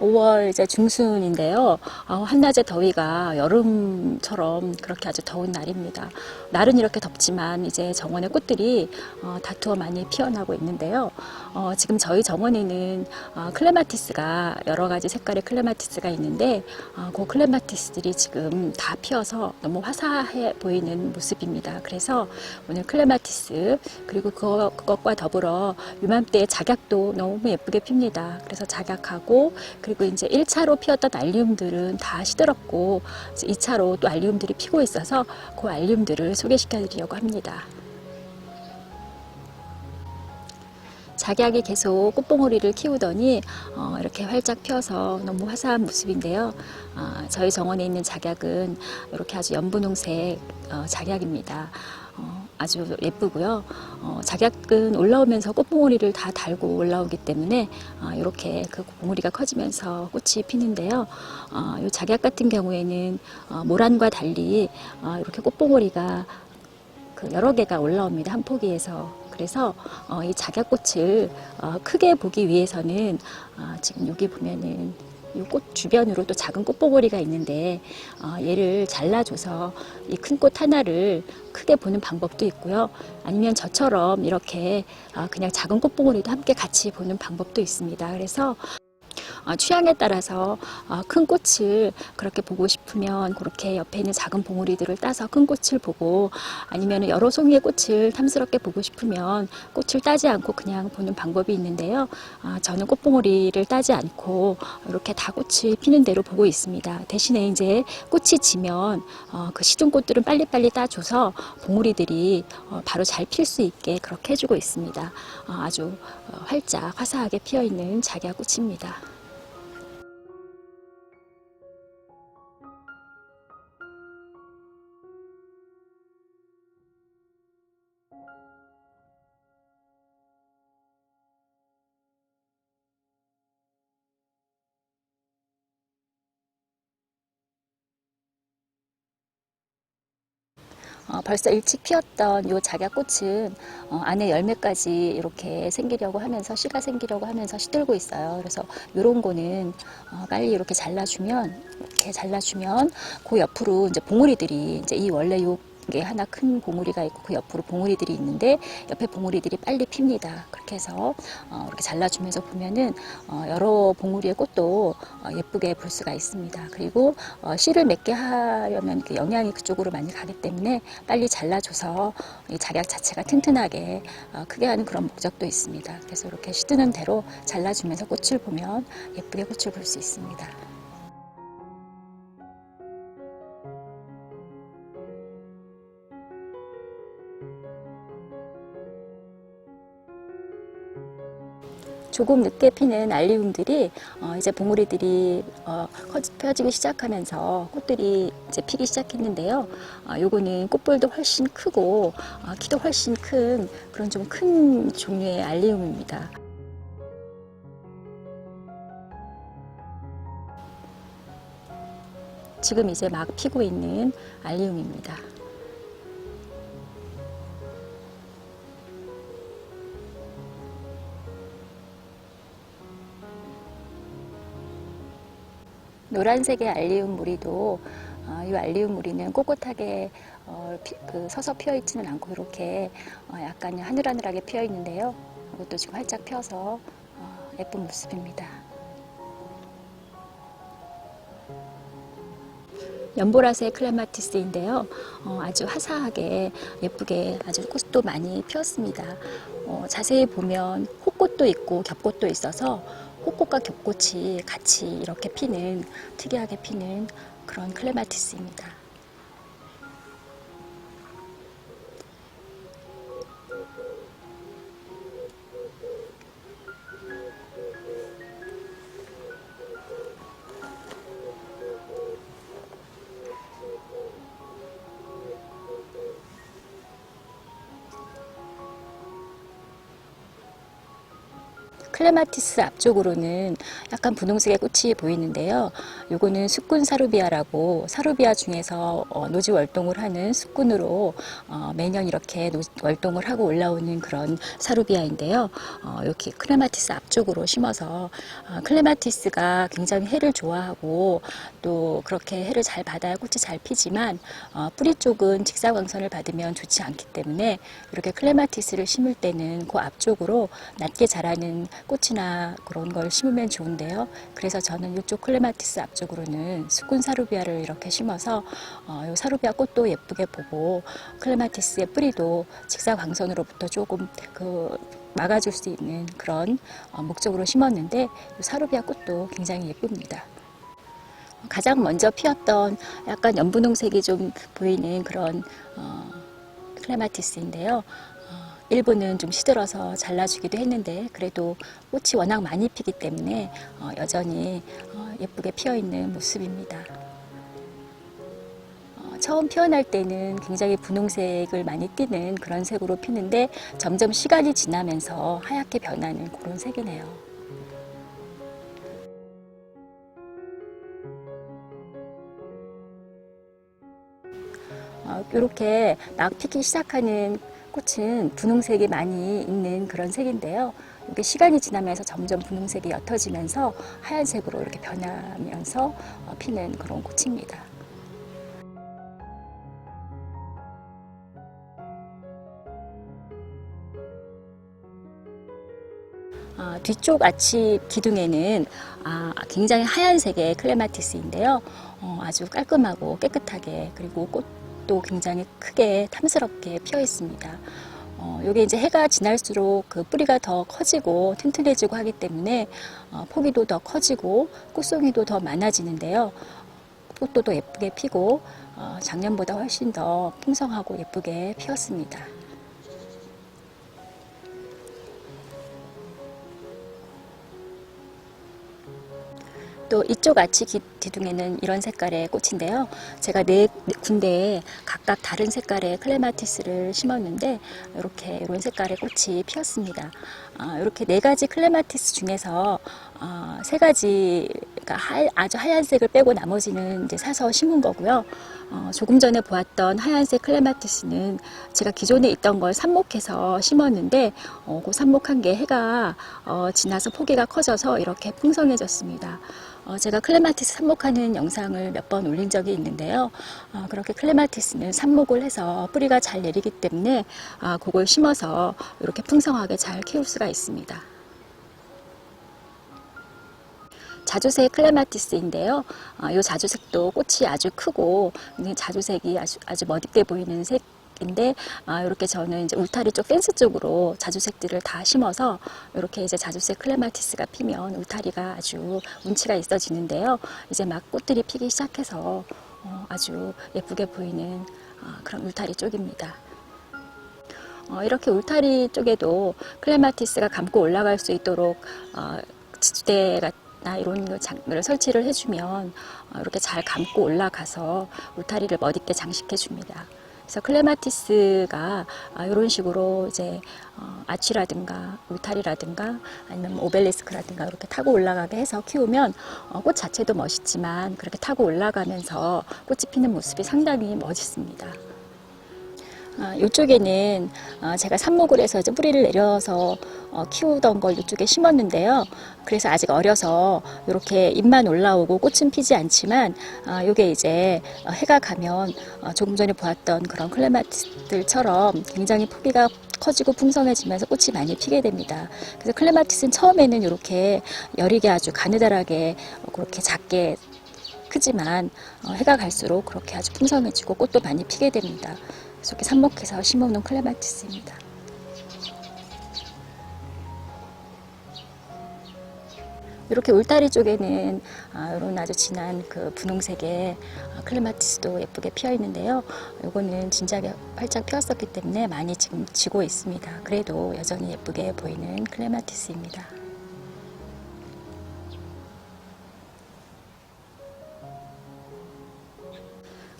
5월 이제 중순인데요. 어, 한낮의 더위가 여름처럼 그렇게 아주 더운 날입니다. 날은 이렇게 덥지만 이제 정원의 꽃들이 어, 다투어 많이 피어나고 있는데요. 어, 지금 저희 정원에는 어, 클레마티스가 여러 가지 색깔의 클레마티스가 있는데 어, 그 클레마티스들이 지금 다 피어서 너무 화사해 보이는 모습입니다. 그래서 오늘 클레마티스 그리고 그거, 그것과 더불어 유맘때 작약도 너무 예쁘게 핍니다. 그래서 작약하고 그리고 이제 1차로 피었던 알리움들은 다 시들었고 이제 2차로 또 알리움들이 피고 있어서 그 알리움들을 소개시켜 드리려고 합니다. 작약이 계속 꽃봉오리를 키우더니 어, 이렇게 활짝 펴서 너무 화사한 모습인데요. 어, 저희 정원에 있는 작약은 이렇게 아주 연분홍색 어, 작약입니다. 어, 아주 예쁘고요. 어, 작약은 올라오면서 꽃봉오리를 다 달고 올라오기 때문에 어, 이렇게 그 봉오리가 커지면서 꽃이 피는데요. 어, 이 작약 같은 경우에는 어, 모란과 달리 어, 이렇게 꽃봉오리가 그 여러 개가 올라옵니다. 한 포기에서. 그래서 어, 이 작약꽃을 어, 크게 보기 위해서는 어, 지금 여기 보면은 이 꽃 주변으로 또 작은 꽃보고리가 있는데 어, 얘를 잘라줘서 이 큰 꽃 하나를 크게 보는 방법도 있고요. 아니면 저처럼 이렇게 어, 그냥 작은 꽃보고리도 함께 같이 보는 방법도 있습니다. 그래서 어, 취향에 따라서 어, 큰 꽃을 그렇게 보고 싶으면 그렇게 옆에 있는 작은 봉우리들을 따서 큰 꽃을 보고 아니면 여러 송이의 꽃을 탐스럽게 보고 싶으면 꽃을 따지 않고 그냥 보는 방법이 있는데요. 어, 저는 꽃봉오리를 따지 않고 이렇게 다 꽃이 피는 대로 보고 있습니다. 대신에 이제 꽃이 지면 어, 그 시든 꽃들은 빨리빨리 따줘서 봉우리들이 어, 바로 잘 필 수 있게 그렇게 해주고 있습니다. 어, 아주 어, 활짝 화사하게 피어 있는 작약꽃입니다. 어, 벌써 일찍 피었던 요 작약꽃은 어, 안에 열매까지 이렇게 생기려고 하면서 씨가 생기려고 하면서 시들고 있어요. 그래서 요런 거는 어, 빨리 이렇게 잘라주면 이렇게 잘라주면 그 옆으로 이제 봉우리들이 이제 이 원래 요 게 하나 큰 봉우리가 있고 그 옆으로 봉우리들이 있는데 옆에 봉우리들이 빨리 핍니다. 그렇게 해서 어, 이렇게 잘라주면서 보면은 어, 여러 봉우리의 꽃도 어, 예쁘게 볼 수가 있습니다. 그리고 어, 씨를 맺게 하려면 그 영양이 그쪽으로 많이 가기 때문에 빨리 잘라줘서 이 작약 자체가 튼튼하게 어, 크게 하는 그런 목적도 있습니다. 그래서 이렇게 시드는 대로 잘라주면서 꽃을 보면 예쁘게 꽃을 볼 수 있습니다. 조금 늦게 피는 알리움들이 어, 이제 봉우리들이 어, 커- 펴지기 시작하면서 꽃들이 이제 피기 시작했는데요. 어, 요거는 꽃볼도 훨씬 크고 어, 키도 훨씬 큰 그런 좀 큰 종류의 알리움입니다. 지금 이제 막 피고 있는 알리움입니다. 노란색의 알리움 무리도 어, 이 알리움 무리는 꼿꼿하게 어, 피- 그 서서 피어 있지는 않고 이렇게 어, 약간 하늘하늘하게 피어 있는데요. 이것도 지금 활짝 펴서 어, 예쁜 모습입니다. 연보라색 클레마티스인데요. 어, 아주 화사하게 예쁘게 아주 꽃도 많이 피었습니다. 어, 자세히 보면 호꽃도 있고 겹꽃도 있어서 호꽃과 겹꽃이 같이 이렇게 피는 특이하게 피는 그런 클레마티스입니다. 클레마티스 앞쪽으로는 약간 분홍색의 꽃이 보이는데요. 요거는 숙군 사루비아라고 사루비아 중에서 어, 노지 월동을 하는 숙군으로 어, 매년 이렇게 노- 월동을 하고 올라오는 그런 사루비아인데요. 어, 이렇게 클레마티스 앞쪽으로 심어서 어, 클레마티스가 굉장히 해를 좋아하고 또 그렇게 해를 잘 받아야 꽃이 잘 피지만 어, 뿌리 쪽은 직사광선을 받으면 좋지 않기 때문에 이렇게 클레마티스를 심을 때는 그 앞쪽으로 낮게 자라는 꽃이나 그런 걸 심으면 좋은데요. 그래서 저는 이쪽 클레마티스 앞쪽으로는 수군 사루비아를 이렇게 심어서 어, 이 사루비아 꽃도 예쁘게 보고 클레마티스의 뿌리도 직사광선으로부터 조금 그 막아줄 수 있는 그런 어, 목적으로 심었는데 이 사루비아 꽃도 굉장히 예쁩니다. 가장 먼저 피었던 약간 연분홍색이 좀 보이는 그런 어, 클레마티스인데요. 어, 일부는 좀 시들어서 잘라주기도 했는데 그래도 꽃이 워낙 많이 피기 때문에 어, 여전히 어, 예쁘게 피어 있는 모습입니다. 어, 처음 피어날 때는 굉장히 분홍색을 많이 띠는 그런 색으로 피는데 점점 시간이 지나면서 하얗게 변하는 그런 색이네요. 어, 이렇게 막 피기 시작하는 꽃은 분홍색이 많이 있는 그런 색인데요. 이게 시간이 지나면서 점점 분홍색이 옅어지면서 하얀색으로 이렇게 변하면서 어, 피는 그런 꽃입니다. 아, 뒤쪽 아치 기둥에는 아, 굉장히 하얀색의 클레마티스인데요. 어, 아주 깔끔하고 깨끗하게 그리고 꽃 도 굉장히 크게 탐스럽게 피어 있습니다. 어, 이게 이제 해가 지날수록 그 뿌리가 더 커지고 튼튼해지고 하기 때문에 어, 포기도 더 커지고 꽃송이도 더 많아지는데요. 꽃도 더 예쁘게 피고 어, 작년보다 훨씬 더 풍성하고 예쁘게 피었습니다. 또 이쪽 아치 기- 기둥에는 이런 색깔의 꽃인데요. 제가 네 군데에 각각 다른 색깔의 클레마티스를 심었는데 이렇게 이런 색깔의 꽃이 피었습니다. 아, 이렇게 네 가지 클레마티스 중에서 어, 세 가지가 하- 아주 하얀색을 빼고 나머지는 이제 사서 심은 거고요. 어, 조금 전에 보았던 하얀색 클레마티스는 제가 기존에 있던 걸 삽목해서 심었는데 어, 그 삽목한 게 해가 어, 지나서 포기가 커져서 이렇게 풍성해졌습니다. 어, 제가 클레마티스 삽목하는 영상을 몇 번 올린 적이 있는데요. 어, 그렇게 클레마티스는 삽목을 해서 뿌리가 잘 내리기 때문에 아, 그걸 심어서 이렇게 풍성하게 잘 키울 수가 있습니다. 자주색 클레마티스인데요. 어, 이 자주색도 꽃이 아주 크고 굉장히 자주색이 아주, 아주 멋있게 보이는 색 인데 아, 이렇게 저는 이제 울타리 쪽 펜스 쪽으로 자주색들을 다 심어서 이렇게 이제 자주색 클레마티스가 피면 울타리가 아주 운치가 있어지는데요. 이제 막 꽃들이 피기 시작해서 어, 아주 예쁘게 보이는 아, 그런 울타리 쪽입니다. 어, 이렇게 울타리 쪽에도 클레마티스가 감고 올라갈 수 있도록 어, 지주대가 나 이런 거 장을 설치를 해주면 어, 이렇게 잘 감고 올라가서 울타리를 멋있게 장식해 줍니다. 그래서 클레마티스가 아, 이런 식으로 이제 어, 아치라든가 울타리라든가 아니면 뭐 오벨리스크라든가 이렇게 타고 올라가게 해서 키우면 어, 꽃 자체도 멋있지만 그렇게 타고 올라가면서 꽃이 피는 모습이 상당히 멋있습니다. 아, 이쪽에는 어, 제가 삽목을 해서 이제 뿌리를 내려서 어, 키우던 걸 이쪽에 심었는데요. 그래서 아직 어려서 이렇게 잎만 올라오고 꽃은 피지 않지만 아, 이게 이제 어, 해가 가면 어, 조금 전에 보았던 그런 클레마티스들처럼 굉장히 포기가 커지고 풍성해지면서 꽃이 많이 피게 됩니다. 그래서 클레마티스는 처음에는 이렇게 여리게 아주 가느다랗게 어, 그렇게 작게 크지만 어, 해가 갈수록 그렇게 아주 풍성해지고 꽃도 많이 피게 됩니다. 이렇게 삽목해서 심어놓은 클레마티스입니다. 이렇게 울타리 쪽에는 아, 이런 아주 진한 그 분홍색의 아, 클레마티스도 예쁘게 피어 있는데요. 이거는 진작에 활짝 피었었기 때문에 많이 지금 지고 있습니다. 그래도 여전히 예쁘게 보이는 클레마티스입니다.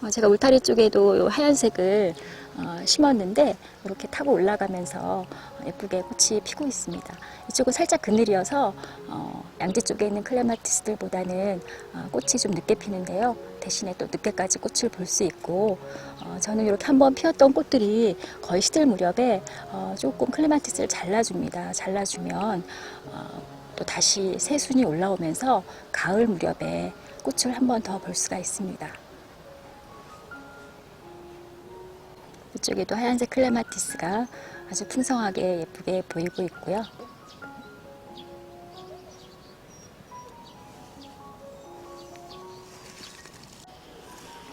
어, 제가 울타리 쪽에도 요 하얀색을 어, 심었는데 이렇게 타고 올라가면서 예쁘게 꽃이 피고 있습니다. 이쪽은 살짝 그늘이어서 어, 양지 쪽에 있는 클레마티스들보다는 어, 꽃이 좀 늦게 피는데요. 대신에 또 늦게까지 꽃을 볼 수 있고 어, 저는 이렇게 한번 피었던 꽃들이 거의 시들 무렵에 어, 조금 클레마티스를 잘라줍니다. 잘라주면 어, 또 다시 새순이 올라오면서 가을 무렵에 꽃을 한번 더 볼 수가 있습니다. 이쪽에도 하얀색 클레마티스가 아주 풍성하게 예쁘게 보이고 있고요.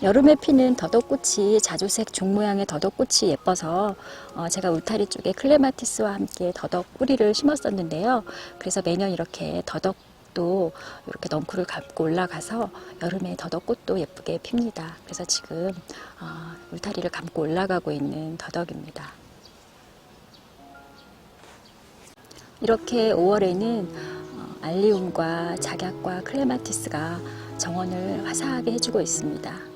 여름에 피는 더덕꽃이 자주색 종 모양의 더덕꽃이 예뻐서 어, 제가 울타리 쪽에 클레마티스와 함께 더덕 뿌리를 심었었는데요. 그래서 매년 이렇게 더덕 도 이렇게 넝쿨을 감고 올라가서 여름에 더덕꽃도 예쁘게 핍니다. 그래서 지금 어, 울타리를 감고 올라가고 있는 더덕입니다. 이렇게 5월에는 어, 알리움과 작약과 클레마티스가 정원을 화사하게 해주고 있습니다.